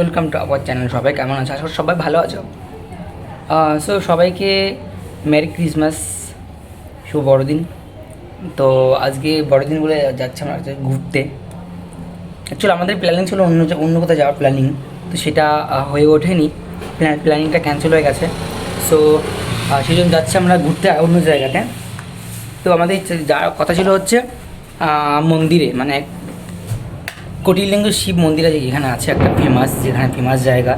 Welcome to our channel সবাই কেমন আছে? আশা সবাই ভালো আছো। সো সবাইকে মেরি ক্রিসমাস শুভ বড়দিন। তো আজকে বড়দিন বলে যাচ্ছে আমরা ঘুরতে। অ্যাকচুয়ালি আমাদের প্ল্যানিং ছিল অন্য অন্য কোথাও যাওয়ার প্ল্যানিং তো সেটা হয়ে ওঠেনি। প্ল্যানিংটা ক্যান্সেল হয়ে গেছে। সো সেই জন্য যাচ্ছি আমরা ঘুরতে অন্য জায়গাতে। তো আমাদের যে- কথা ছিল হচ্ছে মন্দিরে মানে কোটিলিঙ্গ শিব মন্দির আছে যেখানে আছে একটা ফেমাস যেখানে ফেমাস জায়গা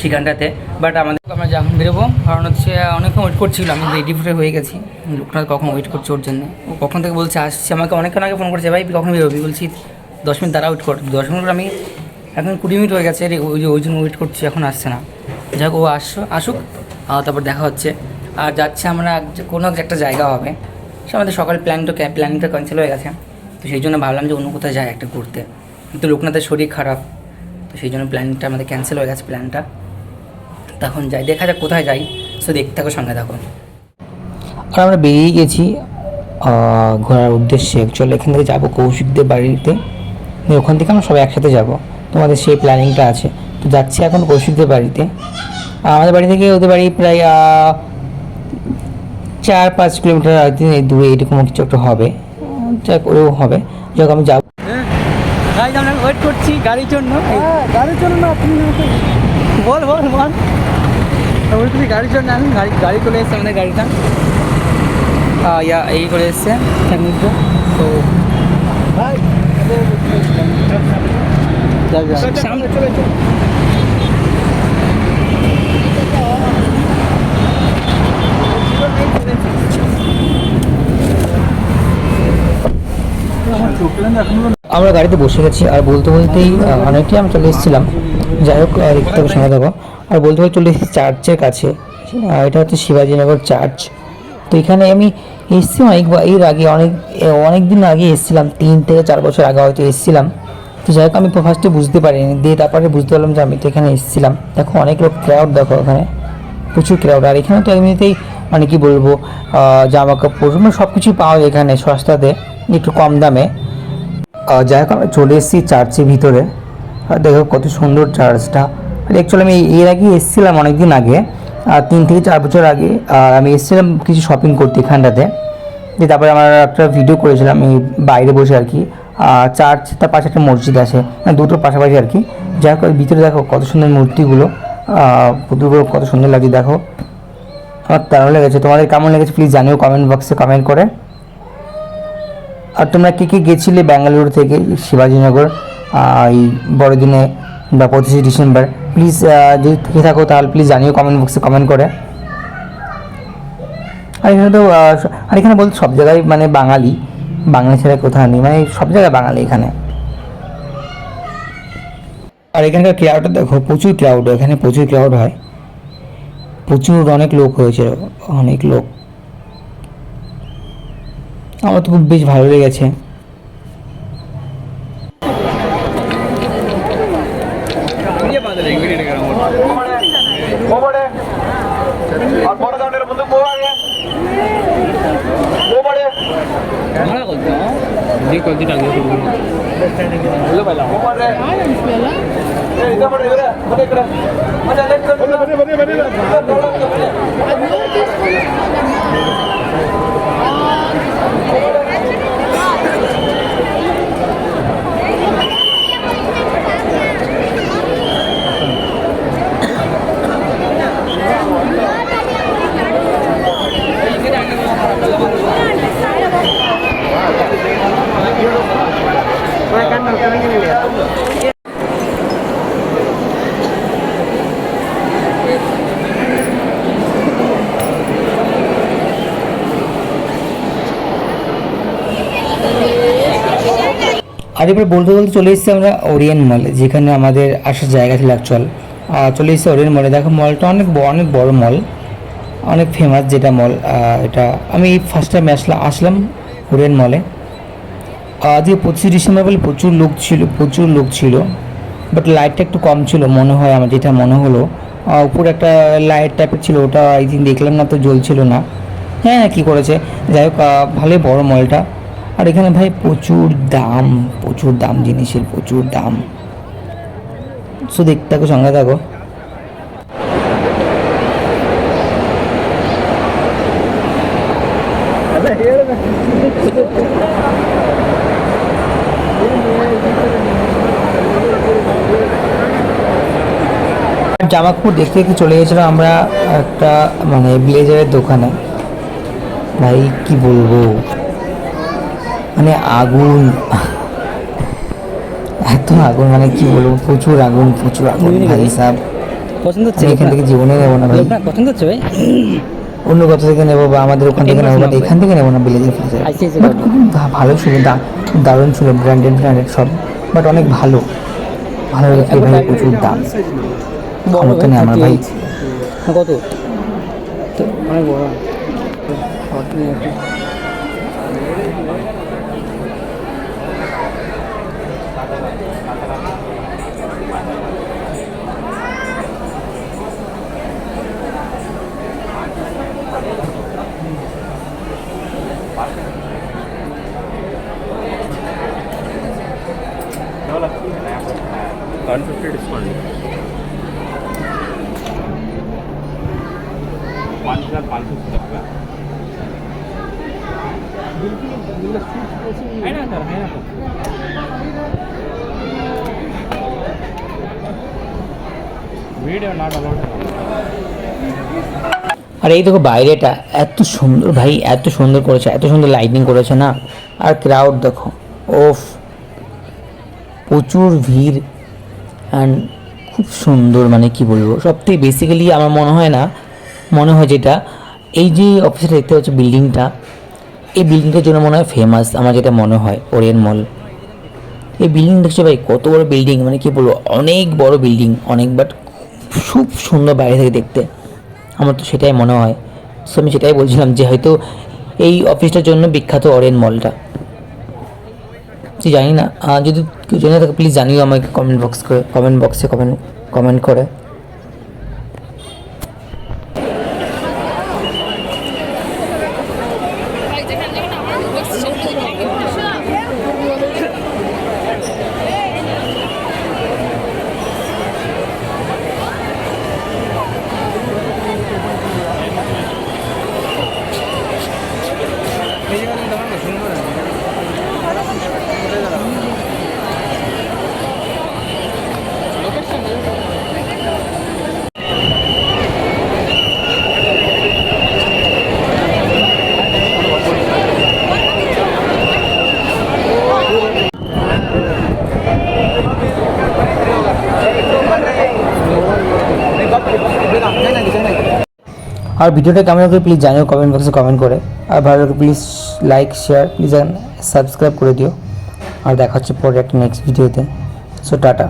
সেখানটাতে। বাট আমাদের আমরা যখন বেরোবো, কারণ হচ্ছে অনেকক্ষণ ওয়েট করছিল, আমি রেডি ফুটে হয়ে গেছি। লোকনাথ কখন ওয়েট করছে ওর জন্য? ও কখন থেকে বলছে, আসছে। আমাকে অনেকক্ষণ আগে ফোন করছে, ভাই কখন বেরোবি? বলছি, দশ মিনিট দ্বারা ওয়েট কর। দশ মিনিট আমি এখন কুড়ি মিনিট হয়ে গেছে ওই যে, ওই জন্য ওয়েট করছি, এখন আসছে না। যাক, ও আসো, আসুক তারপর দেখা হচ্ছে। আর যাচ্ছে আমরা কোনো একটা জায়গা হবে। সে আমাদের সকাল প্ল্যানটা প্ল্যানিংটা ক্যান্সেল হয়ে গেছে। তো সেই জন্য ভাবলাম যে অন্য কোথাও যায় একটা ঘুরতে। কিন্তু লোকনাথের শরীর খারাপ। তো সেই জন্য প্ল্যানটা আমাদের ক্যান্সেল হয়ে গেছে প্ল্যানটা তখন যাই, দেখা যাক কোথায় যাই। সো দেখতে থাকো, সঙ্গে থাকো। আর আমরা বেরিয়ে গেছি ঘোরার উদ্দেশ্যে। অ্যাকচুয়ালি এখান থেকে যাব কৌশিকদের বাড়িতে। ওখান থেকে আমরা সবাই একসাথে যাব। তোমাদের সেই প্ল্যানিংটা আছে। তো যাচ্ছি এখন কৌশিকদের বাড়িতে। আমাদের বাড়ি থেকে ওদের বাড়ি প্রায় চার পাঁচ কিলোমিটার দূরে, এরকম কিছু একটা হবে। যা করেও হবে। যাক, আমি যাব। ওয়েট করছি গাড়ির জন্য। হ্যাঁ গাড়ির জন্য না তুমি বল বল বল। ওই তুমি গাড়ির জন্য আমি গাড়ি গাড়ি চলে এসছে আমাদের গাড়িটা। ইয়া এই করে এসছে ফ্যামিলিটা তো ভাই যাক, যাক। সামনে চলে চলে আমরা গাড়িতে বসে গেছি, আর বলতে বলতেই অনেকটাই আমি চলে এসেছিলাম। যাই হোক দেখতে সঙ্গে থাকো আর বলতে বলতে চলে এসেছি চার্চের কাছে। এটা হচ্ছে শিবাজীনগর চার্চ। তো এখানে আমি এসেছি অনেকবার এর আগে অনেক অনেক দিন আগে এসেছিলাম, তিন থেকে চার বছর আগে হয়তো এসেছিলাম। তো যাই হোক, আমি ফার্স্টে বুঝতে পারিনি। দিয়ে তারপরে বুঝতে পারলাম যে আমি তো এখানে এসেছিলাম। দেখো, অনেক লোক ক্রাউড দেখো এখানে প্রচুর ক্রাউড আর এখানে তো এমনিতেই মানে কি বলব জামা কাপড় মানে সব কিছুই পাওয়া যায় এখানে সস্তাতে, একটু কম দামে। যাই হোক, আমরা চলে এসেছি চার্চের ভিতরে। দেখো কত সুন্দর চার্চটা অ্যাকচুয়ালি আমি এর আগে এসেছিলাম অনেক দিন আগে তিন থেকে চার বছর আগে। আর আমি এসেছিলাম কিছু শপিং করতে এখানটাতে। যে তারপরে আমার একটা ভিডিও করেছিলাম আমি বাইরে বসে আর কি। চার্চ তার পাশে একটা মসজিদ আছে মানে দুটো পাশাপাশি আর কি। যাই হোক ভিতরে দেখো কত সুন্দর মূর্তিগুলো। পুতুলগুলো কত সুন্দর লাগছে, দেখো। আমার দারুণ লেগেছে, তোমাদের কেমন লেগেছে প্লিজ জানিও কমেন্ট বক্সে কমেন্ট করে। আর তোমরা কে কে গেছিলে ব্যাঙ্গালুরু থেকে, শিবাজীনগর এই বড়দিনে বা পঁচিশে ডিসেম্বর? প্লিজ যদি থেকে থাকো তাহলে প্লিজ জানিও কমেন্ট বক্সে কমেন্ট করে। আর এখানে তো আর এখানে বলতে সব জায়গায় মানে বাঙালি বাঙালি ছাড়া কোথাও নেই মানে সব জায়গায় বাঙালি এখানে। আর এখানকার ক্রাউডটা দেখো, প্রচুর ক্রাউড এখানে প্রচুর ক্রাউড হয়। প্রচুর অনেক লোক হয়েছে, অনেক লোক। আমার তো খুব বেশ ভালো লেগেছে ಹೋಗ್ಬೇಡ ಅವ್ರು ಫೋಟೋ ತಗೊಂಡಿರೋ আর এবার বলতে বলতে চলে এসেছি আমরা ওরিয়েন মলে, যেখানে আমাদের আসার জায়গা ছিল অ্যাকচুয়াল চলে এসেছি ওরিয়েন্ট মলে। দেখো, মলটা অনেক অনেক বড় মল, অনেক ফেমাস যেটা মল এটা আমি এই ফার্স্ট টাইম আসলাম আসলাম ওরিয়েন্ট মলে। আজকে পঁচিশে ডিসেম্বর বলে প্রচুর লোক ছিল, প্রচুর লোক ছিল বাট লাইটটা একটু কম ছিল, মনে হয় আমার যেটা মনে হলো। উপরে একটা লাইট টাইপের ছিল, ওটা এই দিন দেখলাম না তো জ্বলছিল না। হ্যাঁ কী করেছে? যাই হোক ভালোই বড় মলটা। আর এখানে ভাই প্রচুর দাম প্রচুর দাম জিনিসের, প্রচুর দাম। সো দেখতে থাকো সঙ্গে থাকো জামা কাপড় দেখতে দেখতে চলে গেছিলাম আমরা একটা মানে ব্লেজারের দোকানে। ভাই, কি বলব? মানে আগুন। এত আগুন মানে কি বলব? প্রচুর আগুন প্রচুর আগুন ভাই সাহেব পছন্দ হচ্ছে এখান থেকে জীবনে নেব না ভাই। পছন্দ হচ্ছে ভাই? অন্য কোথা থেকে নেব বা আমাদের ওখান থেকে নেব বাট এখান থেকে নেব না ফ্লেজার ICICI বাট খুব ভালো ছিল দারুণ ছিল ব্র্যান্ডেড ব্র্যান্ডেড সব। বাট অনেক ভালো। ভালো লেগেছে ভাই প্রচুর দাম। বড় ক্ষমতা নেই আমার ভাই। কত? অনেক বড়। वन फिफ्टी डिस्काउंट पाँच हज़ार पाँच सौ तक का है ना सर है ना सर वीडियो नॉट अलाउड আর এই দেখো বাইরেটা এত সুন্দর ভাই এত সুন্দর করেছে এত সুন্দর লাইটিং করেছে না আর ক্রাউড দেখো ওফ প্রচুর ভিড় অ্যান্ড খুব সুন্দর মানে কি বলব? সব থেকে বেসিক্যালি আমার মনে হয় না, মনে হয় যেটা, এই যে অফিসটা দেখতে পাচ্ছ বিল্ডিংটা এই বিল্ডিংটার জন্য মনে হয় ফেমাস আমার যেটা মনে হয় ওরিয়েন্ট মল এই বিল্ডিং দেখছ ভাই, কত বড় বিল্ডিং মানে কি বলব, অনেক বড় বিল্ডিং অনেক বাট খুব সুন্দর বাইরে থেকে দেখতে। আমার তো সেটাই মনে হয়। সো আমি সেটাই বলছিলাম যে হয়তো এই অফিসটার জন্য বিখ্যাত অরেন মলটা জানি না যদি কেউ জেনে থাকে প্লিজ জানিও আমাকে কমেন্ট বক্স করে কমেন্ট বক্সে কমেন্ট কমেন্ট করে। আর ভিডিওটা কেমন লাগল প্লিজ জানিও কমেন্ট বক্সে কমেন্ট করে। আর ভালো লাগলে please like share please subscribe করে দিও। আর দেখা হচ্ছে পরে একটা নেক্সট ভিডিওতে সো টাটা।